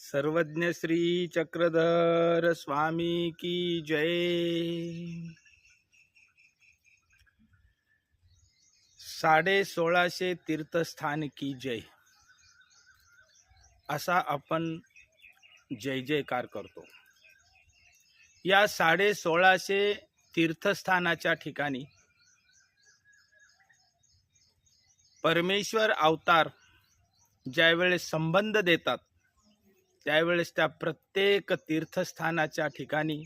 सर्वज्ञ श्री चक्रधर स्वामी की जय। साडे सोळाशे तीर्थस्थान की जय। असा आपण जय जयकार करतो। या साडे सोळाशे तीर्थस्थानाच्या ठिकाणी परमेश्वर अवतार ज्यावेळेस संबंध देतात त्यावेळेस त्या प्रत्येक तीर्थस्थानाच्या ठिकाणी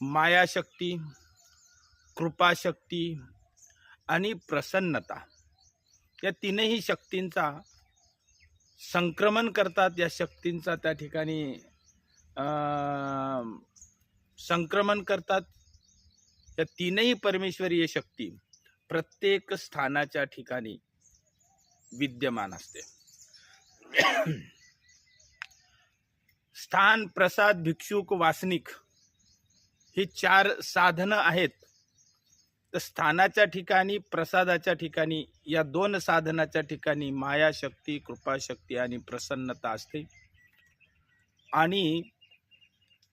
मायाशक्ती कृपाशक्ती आणि प्रसन्नता या तीनही शक्तींचा संक्रमण करतात. या शक्तींचा त्या ठिकाणी संक्रमण करतात. या तीनही परमेश्वरीय शक्ती प्रत्येक स्थानाच्या ठिकाणी विद्यमान असते. स्थान प्रसाद भिक्षुक वासनिक ही चार साधनं आहेत. तर स्थानाच्या ठिकाणी प्रसादाच्या ठिकाणी या दोन साधनाच्या ठिकाणी मायाशक्ती कृपाशक्ती आणि प्रसन्नता असते. आणि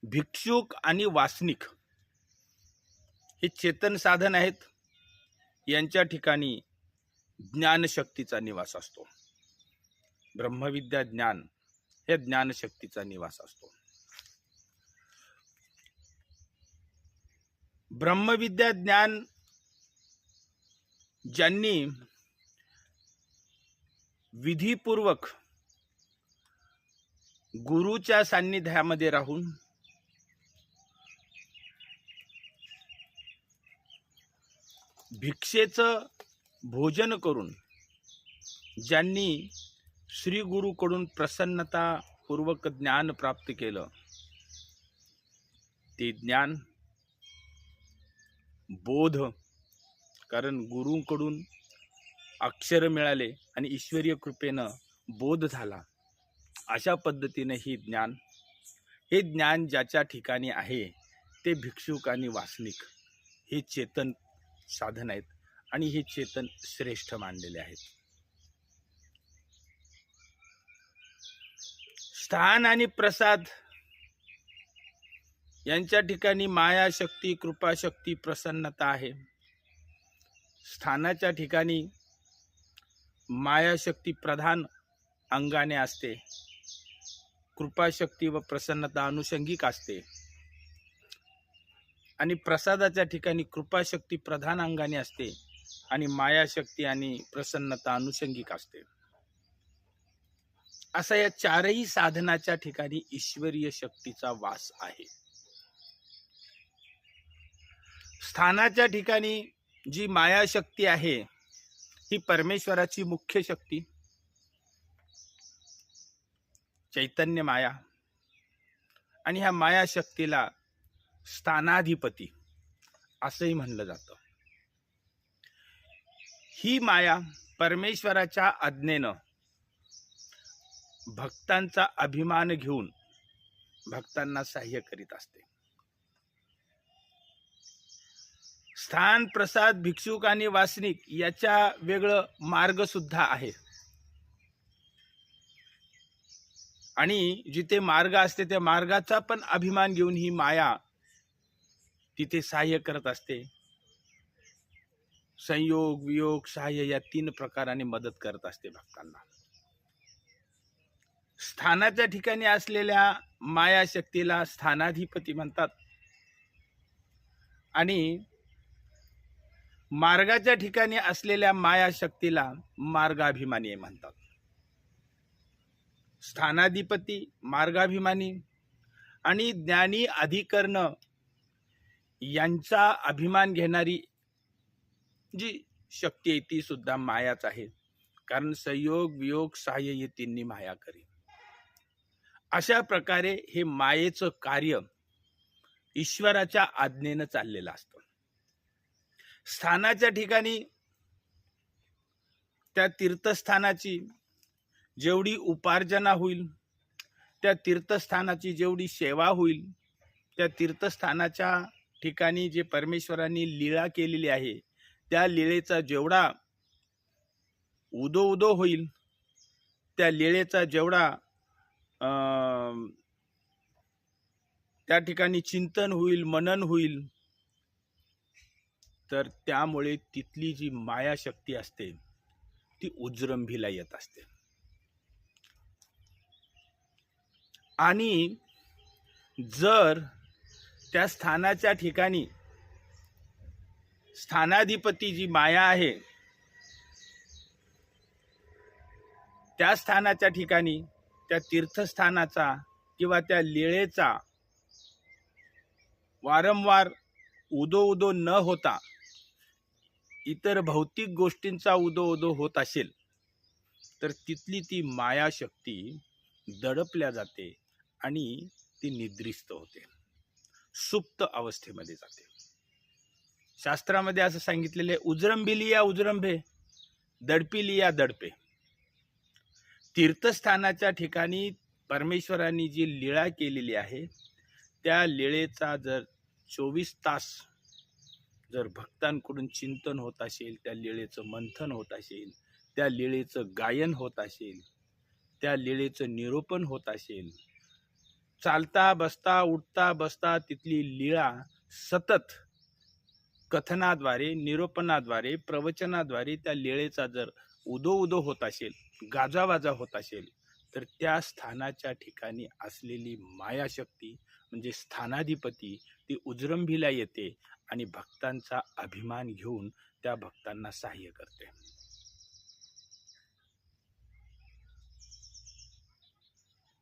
भिक्षुक आणि वासनिक हे चेतन साधन आहेत. यांच्या ठिकाणी ज्ञानशक्तीचा निवास असतो. ब्रह्मविद्या ज्ञान हे ज्ञानशक्तीचा निवास असतो. ब्रह्मविद्या ज्ञान ज्यांनी विधीपूर्वक गुरुच्या सान्निध्यामध्ये राहून भिक्षेचं भोजन करून ज्यांनी श्री गुरुकडून प्रसन्नतापूर्वक ज्ञान प्राप्त केलं. ते ज्ञान बोध कारण गुरुकडून अक्षर मिळाले आणि ईश्वरीय कृपेनं बोध झाला. अशा पद्धतीने ही ज्ञान हे ज्ञान ज्याच्या ठिकाणी आहे ते भिक्षुक आणि वासनिक हे चेतन साधन आहेत आणि हे चेतन श्रेष्ठ मानलेले आहेत. स्थान आणि प्रसाद यांच्या ठिकाणी मायाशक्ती कृपाशक्ती प्रसन्नता आहे. स्थानाच्या ठिकाणी मायाशक्ती प्रधान अंगाने असते. कृपाशक्ती व प्रसन्नता अनुषंगिक असते. आणि प्रसादाच्या ठिकाणी कृपाशक्ती प्रधान अंगाने असते आणि मायाशक्ती आणि प्रसन्नता अनुषंगिक असते. असा या चारही साधनाच्या ठिकाणी ईश्वरीय शक्तीचा वास आहे. स्थानाच्या ठिकाणी जी मायाशक्ती आहे ही परमेश्वराची मुख्य शक्ती. चैतन्य माया आणि ह्या मायाशक्तीला स्थानाधिपती असंही म्हणलं जातं. ही माया परमेश्वराच्या आज्ञेनं भक्तांचा अभिमान घेऊन भक्तांना सहाय्य करीत असते. स्थान प्रसाद भिक्षुक आणि वासनिक याच्या वेगळं मार्ग सुद्धा आहे. आणि जिथे मार्ग असते त्या मार्गाचा पण अभिमान घेऊन ही माया तिथे सहाय्य करत असते. संयोग वियोग सहाय्य या तीन प्रकाराने मदत करत असते भक्तांना. स्थानाच्या ठिकाणी असलेल्या मायाशक्तीला स्थानाधिपती म्हणतात. आणि मार्गाच्या ठिकाणी असलेल्या मायाशक्तीला मार्गाभिमानी म्हणतात. स्थानाधिपती मार्गाभिमानी आणि ज्ञानी अधिकरण यांचा अभिमान घेणारी जी शक्ती आहे ती सुद्धा मायाच आहे. कारण संयोग वियोग सहाय्य तिन्ही माया करी अशा प्रकारे हे मायेचं कार्य ईश्वराच्या आज्ञेनं चाललेलं असतं. स्थानाच्या ठिकाणी त्या तीर्थस्थानाची जेवढी उपार्जना होईल त्या तीर्थस्थानाची जेवढी सेवा होईल त्या तीर्थस्थानाच्या ठिकाणी जे परमेश्वरांनी लीळा केलेली आहे त्या लीळेचा जेवढा उदो उदो होईल त्या लीळेचा जेवढा त्या ठिकाणी चिंतन होईल मनन होईल. तर त्यामुळे तिथली जी मायाशक्ती असते ती उजरंभीला येत असते. आणि जर त्या स्थानाच्या ठिकाणी स्थानाधिपती जी माया आहे त्या स्थानाच्या ठिकाणी त्या तीर्थस्थानाचा किंवा त्या लीळेचा वारंवार उदो उदो न होता इतर भौतिक गोष्टींचा उदो उदो होत असेल तर तिथली ती मायाशक्ती दडपल्या जाते आणि ती निद्रिस्त होते. सुप्त अवस्थेमध्ये जाते. शास्त्रामध्ये असं सांगितलेलं आहे या उजरंभे दडपिली या दडपे. तीर्थस्थानाच्या ठिकाणी परमेश्वरांनी जी लीळा केलेली आहे त्या लीळेचा जर चोवीस तास जर भक्तांकडून चिंतन होत असेल त्या लीळेचं मंथन होत असेल त्या लीळेचं गायन होत असेल त्या लीळेचं निरूपण होत असेल चालता बसता उठता बसता तिथली लीळा सतत कथनाद्वारे निरूपणाद्वारे प्रवचनाद्वारे त्या लीळेचा जर उदो उदो होत असेल गाजावाजा होत असेल तर त्या स्थानाच्या ठिकाणी असलेली मायाशक्ती म्हणजे स्थानाधिपती ती उजरंभीला येते आणि भक्तांचा अभिमान घेऊन त्या भक्तांना सहाय्य करते.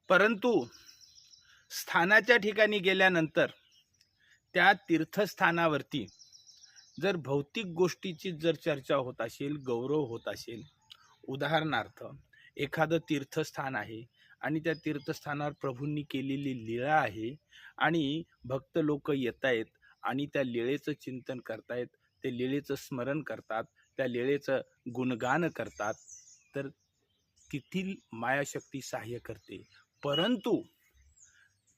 परंतु स्थानाच्या ठिकाणी गेल्यानंतर त्या तीर्थस्थानावरती जर भौतिक गोष्टीची जर चर्चा होत असेल गौरव होत असेल उदाहरणार्थ एखादं तीर्थस्थान आहे आणि त्या तीर्थस्थानावर प्रभूंनी केलेली लीळा आहे आणि भक्त लोक येत आहेत आणि त्या लीळेचं चिंतन करतायत ते लीळेचं स्मरण करतात त्या लीळेचं गुणगान करतात तर तिथील मायाशक्ती सहाय्य करते. परंतु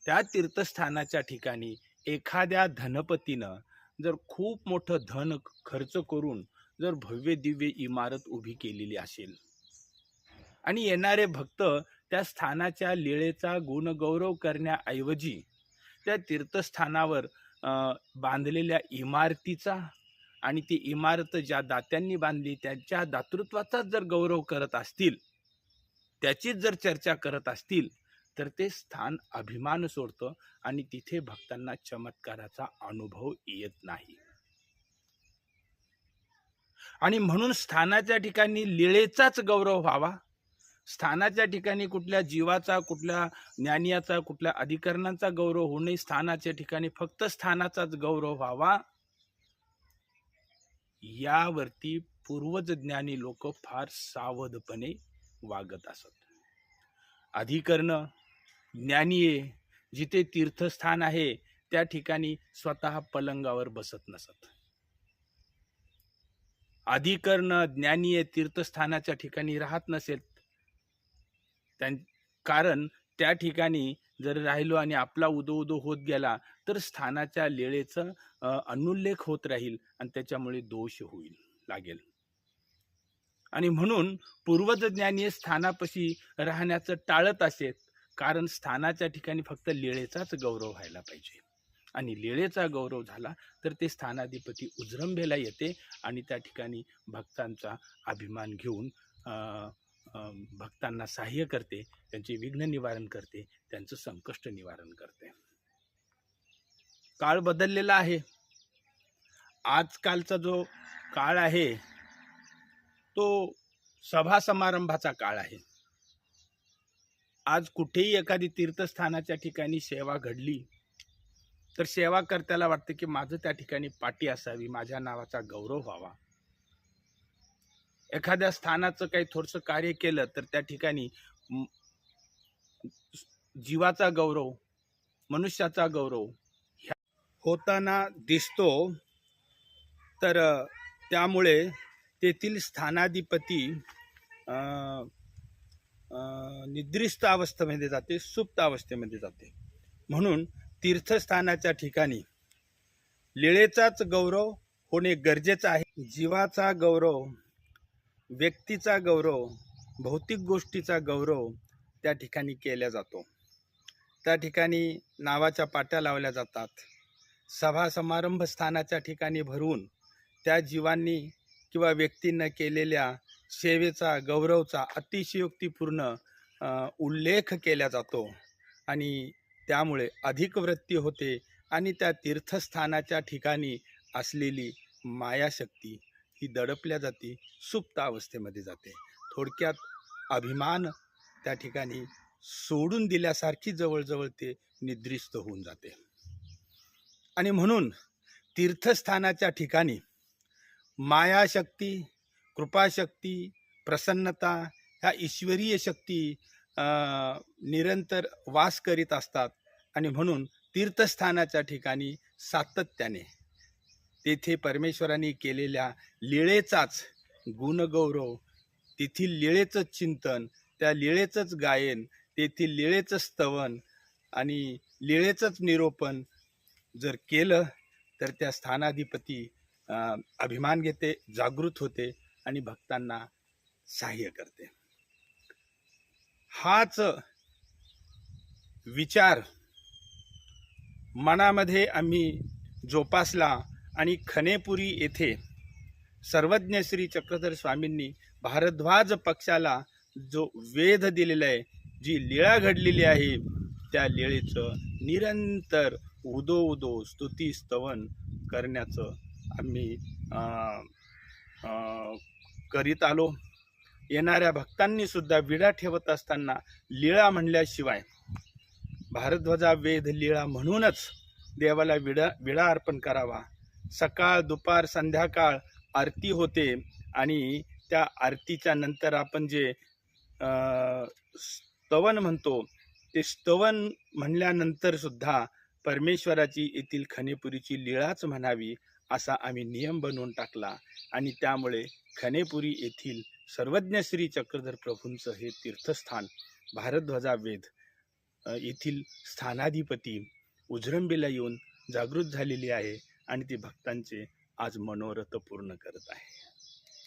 त्या तीर्थस्थानाच्या ठिकाणी एखाद्या धनपतीनं जर खूप मोठं धन खर्च करून जर भव्य दिव्य इमारत उभी केलेली असेल. आणि येणारे भक्त त्या स्थानाच्या लीळेचा गुणगौरव करण्याऐवजी त्या तीर्थस्थानावर बांधलेल्या इमारतीचा आणि ती इमारत ज्या दात्यांनी बांधली त्यांच्या दातृत्वाचाच जर गौरव करत असतील त्याचीच जर चर्चा करत असतील तर ते स्थान अभिमान सोडतं आणि तिथे भक्तांना चमत्काराचा अनुभव येत नाही. आणि म्हणून स्थानाच्या ठिकाणी लीळेचाच गौरव व्हावा. स्थानाच्या ठिकाणी कुठल्या जीवाचा कुठल्या ज्ञानियाचा कुठल्या अधिकरणांचा गौरव होऊ नये. स्थानाच्या ठिकाणी फक्त स्थानाचाच गौरव व्हावा. यावरती पूर्वज ज्ञानी लोक फार सावधपणे वागत असत. अधिकरण ज्ञानीये जिथे तीर्थस्थान आहे त्या ठिकाणी स्वतः पलंगावर बसत नसत. अधिकरण ज्ञानीय तीर्थस्थानाच्या ठिकाणी राहत नसेल त्यां कारण त्या ठिकाणी जर राहिलो आणि आपला उदो उदो होत गेला तर स्थानाच्या लेळेचं अनुल्लेख होत राहील आणि त्याच्यामुळे दोष होईल लागेल. आणि म्हणून पूर्वज ज्ञानी स्थानापाशी राहण्याचं टाळत असेल कारण स्थानाच्या ठिकाणी फक्त लेळेचाच गौरव व्हायला पाहिजे. आणि लेळेचा गौरव झाला तर ते स्थानाधिपती उजरंभेला येते आणि त्या ठिकाणी भक्तांचा अभिमान घेऊन भक्तांना सहाय्य करते त्यांचे विघ्न निवारण करते त्यांचं संकष्ट निवारण करते. काळ बदललेला आहे. आजकालचा जो काळ आहे तो सभा समारंभाचा काळ आहे. आज कुठेही एखादी तीर्थस्थानाच्या ठिकाणी सेवा घडली तर सेवा करत्याला वाटतं की माझं त्या ठिकाणी पाठी असावी माझ्या नावाचा गौरव व्हावा. एखाद्या स्थानाचं काही थोडंसं कार्य केलं तर त्या ठिकाणी जीवाचा गौरव मनुष्याचा गौरव होताना दिसतो. तर त्यामुळे तेथील स्थानाधिपती निद्रिस्त अवस्थेमध्ये जाते सुप्त अवस्थेमध्ये जाते. म्हणून तीर्थस्थानाच्या ठिकाणी. लीळेचाच गौरव होणे गरजेचं आहे. जीवाचा गौरव व्यक्तीचा गौरव भौतिक गोष्टीचा गौरव त्या ठिकाणी केला जातो. त्या ठिकाणी नावाच्या पाट्या लावल्या जातात. सभा समारंभ स्थानाच्या ठिकाणी भरून त्या जीवांनी किंवा व्यक्तींना केलेल्या सेवेचा गौरवचा अतिशयोक्तीपूर्ण उल्लेख केला जातो. आणि त्यामुळे अधिक वृत्ती होते आणि त्या तीर्थस्थानाच्या ठिकाणी असलेली मायाशक्ती ही दडपल्या जाती सुप्त अवस्थेमध्ये जाते. थोडक्यात अभिमान त्या ठिकाणी सोडून दिल्यासारखी जवळजवळ ते निद्रिस्त होऊन जाते. आणि म्हणून तीर्थस्थानाच्या ठिकाणी मायाशक्ती कृपाशक्ती प्रसन्नता ह्या ईश्वरीय शक्ती निरंतर वास करीत असतात. आणि म्हणून तीर्थस्थानाच्या ठिकाणी सातत्याने तेथे परमेश्वराने केलेल्या लीळेचाच गुणगौरव तेथील लीळेचंच चिंतन त्या लीळेचंच गायन तेथील लीळेचं स्तवन आणि लीळेचंच निरोपण जर केलं तर त्या स्थानाधिपती अभिमान घेते जागृत होते आणि भक्तांना सहाय्य करते. हाच विचार मनामध्ये आम्ही जोपासला आणि खनेपुरी येथे सर्वज्ञ श्री चक्रधर स्वामींनी भारद्वाज पक्षाला जो वेध दिलेला आहे जी लीळा घडलेली आहे त्या लीळेचं निरंतर उदो उदो स्तुती स्तवन करण्याचं आम्ही करीत आलो. येणाऱ्या भक्तांनी सुद्धा विडा ठेवत असताना लीळा म्हणल्याशिवाय भारद्वाजा वेध लीळा म्हणूनच देवाला विडा विडा अर्पण करावा. सकाळ दुपार संध्याकाळ आरती होते आणि त्या आरतीच्या नंतर आपण जे स्तवन म्हणतो ते स्तवन म्हणल्यानंतर सुद्धा परमेश्वराची येथील खनेपुरीची लीळाच म्हणावी असा आम्ही नियम बनवून टाकला आणि त्यामुळे खनेपुरी येथील सर्वज्ञ श्री चक्रधर प्रभूंचं हे तीर्थस्थान भारद्वाजा वेध येथील स्थानाधिपती उजरंबीला येऊन जागृत झालेली आहे आणि ती भक्तांचे आज मनोरथ पूर्ण करत आहे.